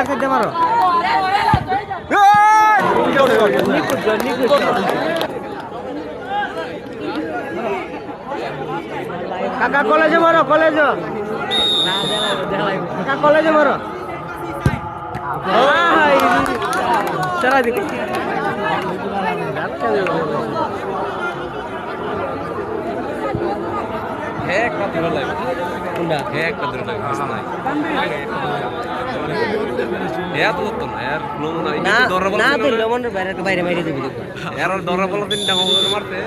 এক সাইডে মারো। কাকা কলেজে মারো কলেজ। কাকা কলেজে মারো। চলা দিকে লাগে হে একটা দূরে লাগে নাই। এত দূর তো না এর নমুনা না দরা বল না তুই লবণের বাইরে বাইরে বাইরে দিবি আর দরা বল তিনটা মামলা মারতে।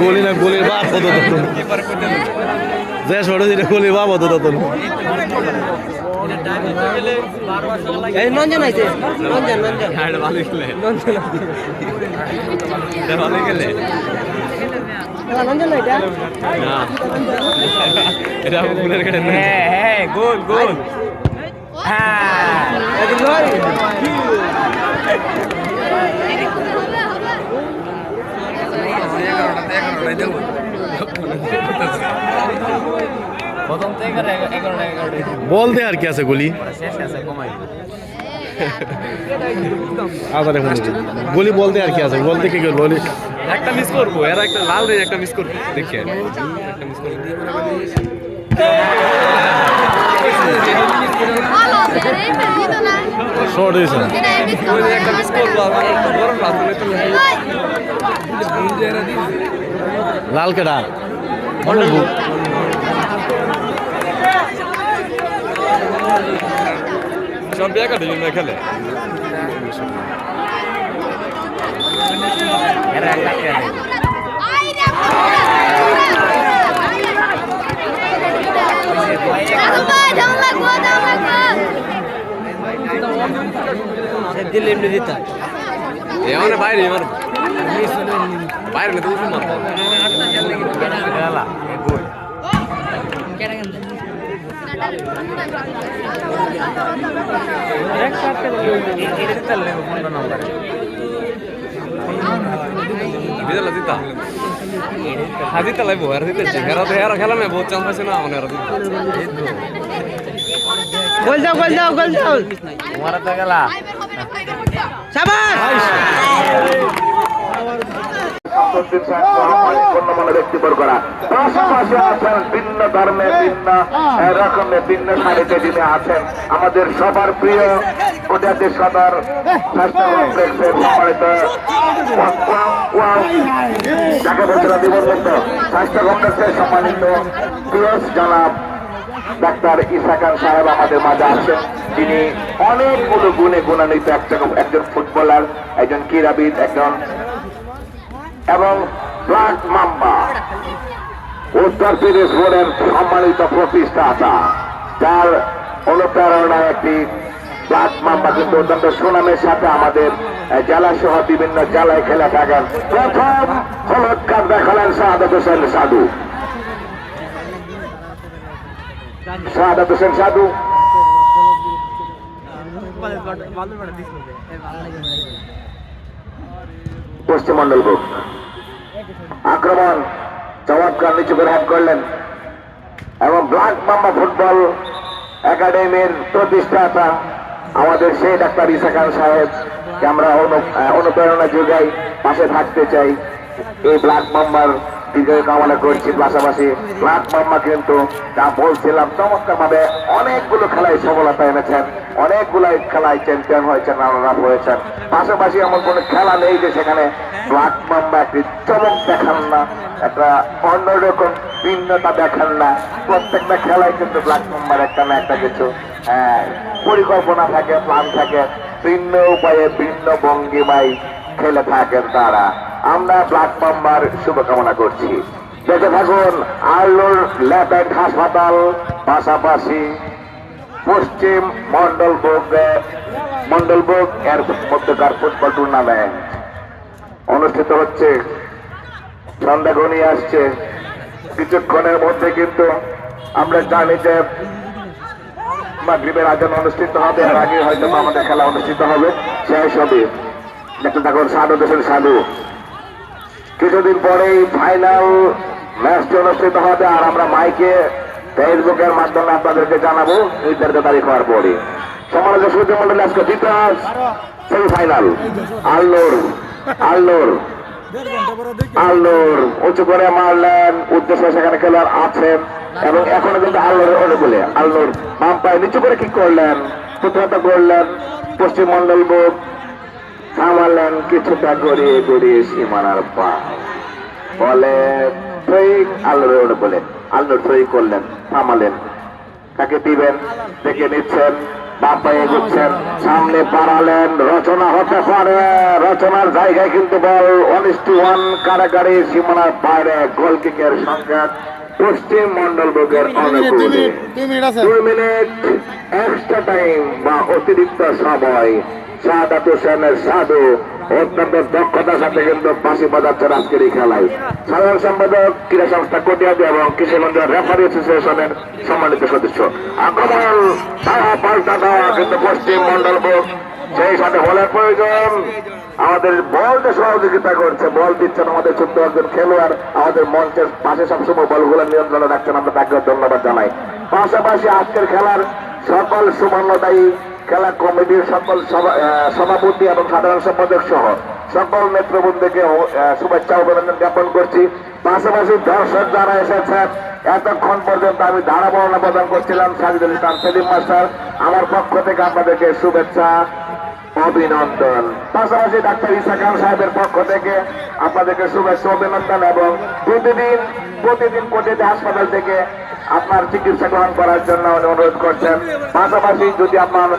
গোলি না গোলির বাপ যে যেটা গোলির তখন এই নঞ্জন আইছে নঞ্জন নঞ্জন হাড় ভালো গেলে নঞ্জন ভালো গেলে নঞ্জন না এটা না এটা ফুলের কাছে না হ্যাঁ হ্যাঁ গোল গোল হ্যাঁ এটা গোল এগারোটাতে এগারোটায় দেবো প্রথম থেকে এগারোটা এগারোটা বলতে আর কি আছে গোলি? আবার এখন বলতে আর কি আছে? বলতে কি করব? বলি। একটা মিস করব এর একটা লাল রে একটা মিস করব। দেখে একটা মিস করব শর্ট হয়েছে। একটা মিস করব লাল কেডা? সব বিয়া কাটে না খেলে দিল এমনি দিতা এমন বাইরে এমন বাইরে না তো উঠে মারবো গেলা গোল এক সাথে এটা দিতে লাগবে পনেরো দিতা হ্যাঁ দিতা লাগবো আর দিতে হেরা তো হেরা খেলা না বহুত চান্স আছে না। আমার গোল দাও গোল দাও গোল দাও মারা তো গেলা আছেন ভিন্ন ধর্মে ভিন্ন ভিন্ন যিনি আছেন আমাদের সবার প্রিয় সদর স্বাস্থ্য কমপ্লেক্সের সম্মানিত যাকে সম্মানিত জনাব ডাক্তার ইসা সাহেব আমাদের মাঝে আছেন তিনি অনেকগুলো গুণে গুণান্বিত একজন ফুটবলার একজন ক্রীড়াবিদ একজন এবং ব্ল্যাক মাম্বা। উত্তর প্রদেশ বোর্ডের সম্মানিত প্রতিষ্ঠাতা। যার অনুপ্রেরণায় একটি ব্ল্যাক মাম্বা কিন্তু অত্যন্ত সুনামের সাথে আমাদের জেলা সহ বিভিন্ন জেলায় খেলে থাকেন। প্রথম হলুদ কার্ড দেখালেন শাহাদত হোসেন সাধু। শাহাদত হোসেন সাধু। পশ্চিমমন্ডল গ্রুপ আক্রমণ। চমৎকার নিচু করে হ্যাপ করলেন। এবং ব্ল্যাক মাম্বা ফুটবল একাডেমির প্রতিষ্ঠাতা আমাদের সেই ডাক্তার ইসা খান সাহেবকে আমরা অনুপ্রেরণা যোগাই, পাশে থাকতে চাই। এই ব্ল্যাক মাম্বার বিজয় কামনা করছি। পাশাপাশি ব্ল্যাক মাম্মা কিন্তু যা বলছিলাম চমৎকার ভাবে অনেকগুলো খেলায় সফলতা এনেছেন অনেকগুলো খেলায় চ্যাম্পিয়ন হয়েছেন রানার হয়েছেন। পাশাপাশি এমন কোনো খেলা নেই যে সেখানে ব্ল্যাক মাম্বা একটি চমক দেখান না একটা অন্যরকম ভিন্নতা দেখান না। প্রত্যেকটা খেলায় কিন্তু ব্ল্যাক মাম্বার একটা না একটা কিছু আহ, পরিকল্পনা থাকে প্ল্যান থাকে ভিন্ন উপায়ে ভিন্ন ভঙ্গিমায় খেলে থাকেন তারা। আমরা ব্ল্যাক মাম্বার শুভকামনা করছি। দেখে থাকুন আলোর ল্যাবেট হাসপাতাল পাশাপাশি পশ্চিম মন্ডলবোগ মন্ডলবোগ এর মধ্যকার ফুটবল টুর্নামেন্ট অনুষ্ঠিত হচ্ছে। সন্ধ্যা ঘনিয়ে আসছে। কিছুক্ষণের মধ্যে কিন্তু আমরা জানি যে মাগরিবের আয়োজন অনুষ্ঠিত হবে। এর আগে হয়তো আমাদের খেলা অনুষ্ঠিত হবে। শেষ হবে। দেখতে থাকুন সাধু দেশের সাধু। কিছুদিন পরেই ফাইনাল ম্যাচটি অনুষ্ঠিত হবে। আর আমরা মাইকে ফেসবুকের মাধ্যমে আপনাদেরকে জানাব নির্ধারিত তারিখ হওয়ার পরে সমালোচক সূর্য মন্ডলী আজকে দ্বিতীয় সেমিফাইনাল আল্লোর। আল্লোর। আল্লোর, উঁচু করে মারলেন, উদ্দেশ্য সেখানে খেলোয়াড় আছেন এবং এখনও কিন্তু আল্লোর ওরে বলে বাম পায়ে নিচু করে কি করলেন প্রথমত করলেন পশ্চিমমন্ডল বুক থামালেন, কিছুটা গড়িয়ে গড়িয়ে সীমানার পা বলে থ্রোয়িং আল্লোর ওরে বলে আল্লোর থ্রোয়িং করলেন, থামালেন। তাকে দিবেন, দেখে নিচ্ছেন। এগুচ্ছেন সামনে পারালেন রচনা হতে পারে। রচনার জায়গায় কিন্তু বল ওয়ান টু ওয়ান কারাগারি সীমানার বাইরে গোল কিকের সংখ্যা পশ্চিম মন্ডল বর্গের অনুকূলে। দুই মিনিট এক্সট্রা টাইম বা অতিরিক্ত সময়। সাদাত হোসেনের সাধু অত্যন্ত দক্ষতার সাথে কিন্তু বাসি বাজাচ্ছেন আজকের এই খেলায়। সাধারণ সম্পাদক, ক্রীড়া সংস্থা কটিয়াদি এবং কৃষিগঞ্জ রেফারি অ্যাসোসিয়েশনের সম্মানিত সদস্য। আক্রমণ, তারা পাল্টা দেওয়া কিন্তু পশ্চিম মন্ডল সেই সাথে বলের প্রয়োজন। আমাদের বলতে সহযোগিতা করছে, বল দিচ্ছেন আমাদের ছোট্ট একজন খেলোয়াড়। আমাদের মঞ্চের পাশে সবসময় বলগুলো নিয়ন্ত্রণে রাখছেন। আমরা তাকে ধন্যবাদ জানাই। পাশাপাশি আজকের খেলার সকল সুবর্ণদায়ী খেলা কমিটির সকল সভা- সভাপতি এবং সাধারণ সম্পাদক সহ সকল নেতৃবৃন্দকে শুভেচ্ছা অভিনন্দন জ্ঞাপন করছি। পাশাপাশি দর্শক যারা এসেছেন এতক্ষণ পর্যন্ত আমি ধারা বর্ণনা প্রদান করছিলাম সাজিদুল ইসলাম সেলিম মাস্টার। আমার পক্ষ থেকে আপনাদেরকে শুভেচ্ছা, অভিনন্দন। পাশাপাশি ডাক্তার ইসা খান সাহেবের পক্ষ থেকে আপনাদেরকে শুভেচ্ছা, অভিনন্দন এবং প্রতিদিন প্রতিদিন প্রতিটি হাসপাতাল থেকে আপনার চিকিৎসা গ্রহণ করার জন্য অনুরোধ করছেন। পাশাপাশি যদি আপনার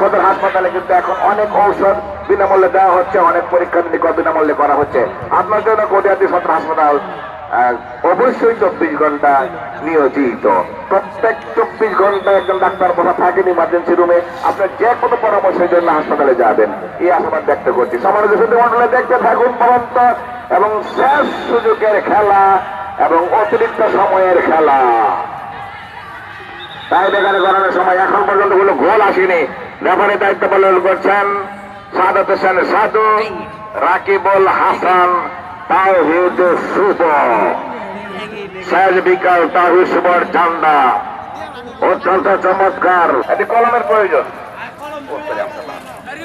সদর হাসপাতালে কিন্তু এখন অনেক ঔষধ বিনামূল্যে দেওয়া হচ্ছে, অনেক পরীক্ষা নিরীক্ষা বিনামূল্যে করা হচ্ছে। আপনার জন্য কোটিয়াদি সদর হাসপাতাল অবশ্যই চব্বিশ ঘণ্টা নিয়োজিত। প্রত্যেক চব্বিশ ঘণ্টা একজন ডাক্তার বসা থাকেন ইমার্জেন্সি রুমে আপনার যে কোনো পরামর্শের জন্য হাসপাতালে যাবেন। এই আশাবাদ ব্যক্ত করছি। সমাজ দেখতে থাকুন পরন্ত এবং শেষ সুযোগের খেলা এবং অতিরিক্ত সময়ের খেলা তাই বেকারে করানোর সময় এখন পর্যন্ত কোনো গোল আসেনি রেফারি দায়িত্ব পালন করছেন সাদত হোসেন সাধু রাকিবুল হাসান তাওহিদ শুভ শেষ বিকাল তাহিদ শুভর চান্দা অত্যন্ত চমৎকার এটি কলমের প্রয়োজন এটা